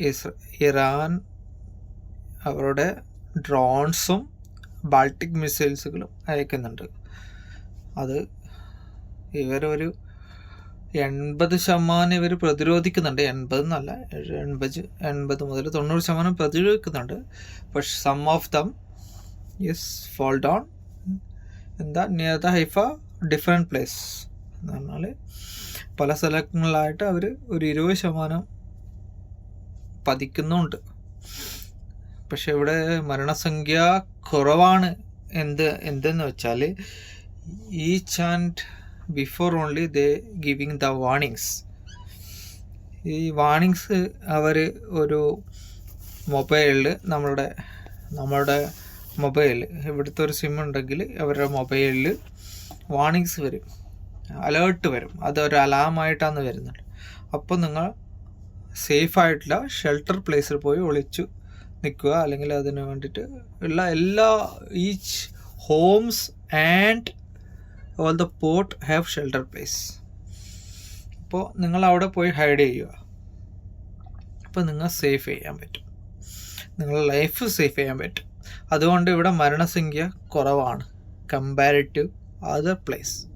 Is Iran അവരുടെ ഡ്രോൺസും Baltic മിസൈൽസുകളും അയക്കുന്നുണ്ട്. അത് ഇവരൊരു എൺപത് ശതമാനം ഇവർ പ്രതിരോധിക്കുന്നുണ്ട്. എൺപത് എന്നല്ല എൺപത് എൺപത് മുതൽ തൊണ്ണൂറ് ശതമാനം പ്രതിരോധിക്കുന്നുണ്ട്. പക്ഷെ some of them is fall down എന്താ near the Haifa different place എന്ന് പറഞ്ഞാൽ പല സ്ഥലങ്ങളിലായിട്ട് അവർ ഒരു ഇരുപത് ശതമാനം പതിക്കുന്നുണ്ട്. പക്ഷെ ഇവിടെ മരണസംഖ്യ കുറവാണ്. എന്ത് എന്തെന്ന് വെച്ചാൽ each and before only they giving the warnings ഈ വാണിങ്സ് അവർ ഒരു മൊബൈലിൽ നമ്മളുടെ നമ്മളുടെ മൊബൈൽ ഇവിടുത്തെ ഒരു സിം ഉണ്ടെങ്കിൽ അവരുടെ മൊബൈലിൽ വാണിങ്സ് വരും. അലേർട്ട് വരും. അതൊരു അലാമായിട്ടാണ് വരുന്നത്. അപ്പോൾ നിങ്ങൾ സേഫായിട്ടുള്ള ഷെൽട്ടർ പ്ലേസിൽ പോയി ഒളിച്ചു നിൽക്കുക അല്ലെങ്കിൽ അതിന് വേണ്ടിയിട്ട് ഉള്ള എല്ലാ each homes and all the port have shelter place അപ്പോൾ നിങ്ങൾ അവിടെ പോയി ഹൈഡ് ചെയ്യുക. അപ്പോൾ നിങ്ങൾ സേഫ് ചെയ്യാൻ പറ്റും. നിങ്ങളുടെ ലൈഫ് സേഫ് ചെയ്യാൻ പറ്റും. അതുകൊണ്ട് ഇവിടെ മരണസംഖ്യ കുറവാണ്. Comparative other place